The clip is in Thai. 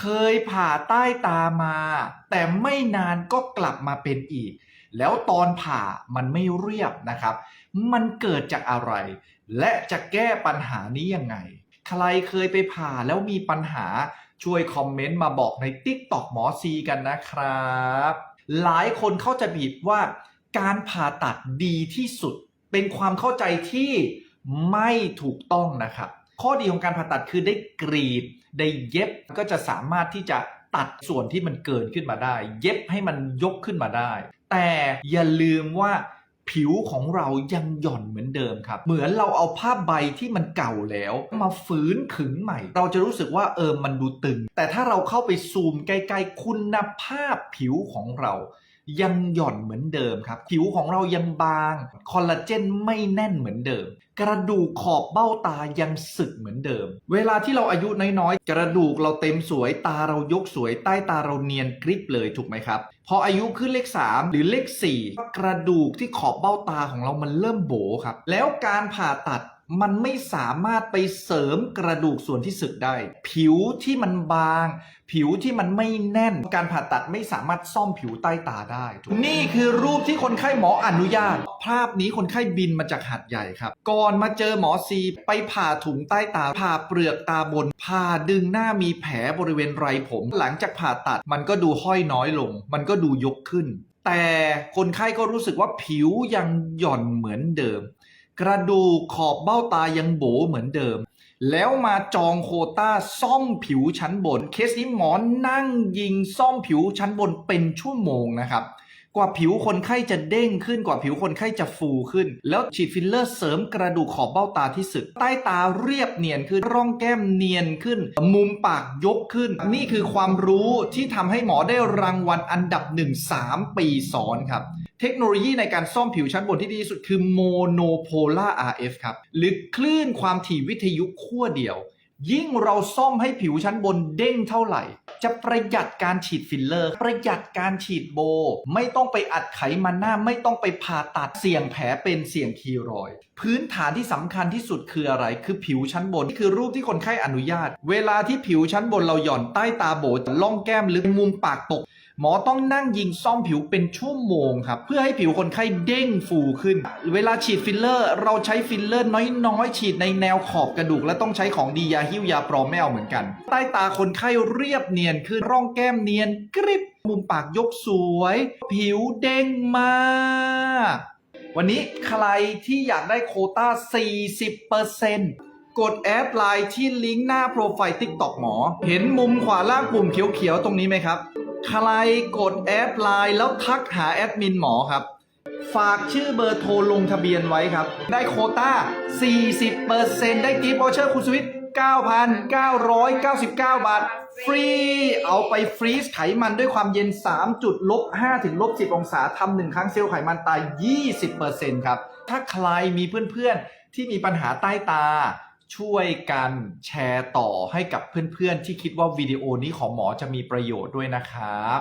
เคยผ่าใต้ตามา แต่ไม่นานก็กลับมาเป็นอีก แล้วตอนผ่ามันไม่เรียบนะครับ มันเกิดจากอะไร และจะแก้ปัญหานี้ยังไง ใครเคยไปผ่าแล้วมีปัญหาช่วยคอมเมนต์มาบอกใน t ิ k t o k หมอซีกันนะครับ หลายคนเข้าใจผิดว่าการผ่าตัดดีที่สุด เป็นความเข้าใจที่ไม่ถูกต้องนะครับ ข้อดีของการผ่าตัดคือได้กรีด ได้เย็บก็จะสามารถที่จะตัดส่วนที่มันเกินขึ้นมาได้ เย็บให้มันยกขึ้นมาได้ แต่อย่าลืมว่าผิวของเรายังหย่อนเหมือนเดิมครับ เหมือนเราเอาผ้าใบที่มันเก่าแล้ว มาฝืนขึงใหม่ เราจะรู้สึกว่าเออมันดูตึง แต่ถ้าเราเข้าไปซูมใกล้ๆคุณภาพผิวของเรา ยังหย่อนเหมือนเดิมครับ ผิวของเรายังบาง คอลลาเจนไม่แน่นเหมือนเดิม กระดูกขอบเบ้าตายังสึกเหมือนเดิม เวลาที่เราอายุน้อยๆ กระดูกเราเต็มสวยตาเรายกสวยใต้ตาเราเนียนกริบเลยถูกไหมครับ พออายุขึ้นเลข 3 หรือเลข 4 กระดูกที่ขอบเบ้าตาของเรามันเริ่มโบครับ แล้วการผ่าตัด มันไม่สามารถไปเสริมกระดูกส่วนที่สึกได้ ผิวที่มันบาง ผิวที่มันไม่แน่น การผ่าตัดไม่สามารถซ่อมผิวใต้ตาได้ นี่คือรูปที่คนไข้หมออนุญาต ภาพนี้คนไข้บินมาจากหัดใหญ่ครับ ก่อนมาเจอหมอซีไปผ่าถุงใต้ตา ผ่าเปลือกตาบน ผ่าดึงหน้ามีแผลบริเวณไรผม หลังจากผ่าตัดมันก็ดูห้อยน้อยลง มันก็ดูยกขึ้นแต่คนไข้ก็รู้สึกว่าผิวยังหย่อนเหมือนเดิม กระดูกขอบเบ้าตายังโบเหมือนเดิม แล้วมาจองโคต้าซ่อมผิวชั้นบน เคสนี้หมอนั่งยิงซ่อมผิวชั้นบนเป็นชั่วโมงนะครับ กว่าผิวคนไข้จะเด้งขึ้นกว่าผิวคนไข้จะฟูขึ้น แล้วฉีดฟิลเลอร์เสริมกระดูกขอบเบ้าตาที่สึก ใต้ตาเรียบเนียนขึ้น ร่องแก้มเนียนขึ้น มุมปากยกขึ้น นี่คือความรู้ที่ทำให้หมอได้รางวัลอันดับหนึ่งสามปีซ้อนครับ เทคโนโลยีในการซ่อมผิวชั้นบนที่ดีที่สุดคือ Monopolar RF ครับ หรือคลื่นความถี่วิทยุขั้วเดียว ยิ่งเราซ่อมให้ผิวชั้นบนเด้งเท่าไหร่ จะประหยัดการฉีดฟิลเลอร์ ประหยัดการฉีดโบ ไม่ต้องไปอัดไขมันหน้า ไม่ต้องไปผ่าตัดเสี่ยงแผลเป็นเสี่ยงคีรอย พื้นฐานที่สำคัญที่สุดคืออะไร คือผิวชั้นบน นี่คือรูปที่คนไข้อนุญาต เวลาที่ผิวชั้นบนเราหย่อนใต้ตาโบล่องแก้มลึกมุมปากตก หมอต้องนั่งยิงซ่อมผิวเป็นชั่วโมงครับ เพื่อให้ผิวคนไข้เด้งฟูขึ้น เวลาฉีดฟิลเลอร์ เราใช้ฟิลเลอร์น้อยๆ ฉีดในแนวขอบกระดูก และต้องใช้ของดียาหิ้วยาปลอมไม่เอาเหมือนกัน ใต้ตาคนไข้เรียบเนียนขึ้นร่องแก้มเนียนกริบมุมปากยกสวย ผิวเด้งมากวันนี้ใครที่อยากได้โคต้า 40%กดแอดไลน์ที่ลิงก์หน้าโปรไฟล์ TikTok หมอ เห็นมุมขวาล่างปุ่มเขียวๆ ตรงนี้ไหมครับ ใครกดแอดไลน์แล้วทักหาแอดมินหมอครับ ฝากชื่อเบอร์โทรลงทะเบียนไว้ครับ ได้โคต้า 40%ได้กิฟต์วอเชอร์คุณสวิต9,999 บาท ฟรี เอาไปฟรีซไขมันด้วยความเย็น 3 จุดลบ5ถึงลบ10 องศาทำหนึ่งครั้งเซลล์ไขมันตาย 20%ครับ ถ้าใครมีเพื่อนๆ ที่มีปัญหาใต้ตา ช่วยกันแชร์ต่อให้กับเพื่อนๆ ที่คิดว่าวิดีโอนี้ของหมอจะมีประโยชน์ด้วยนะครับ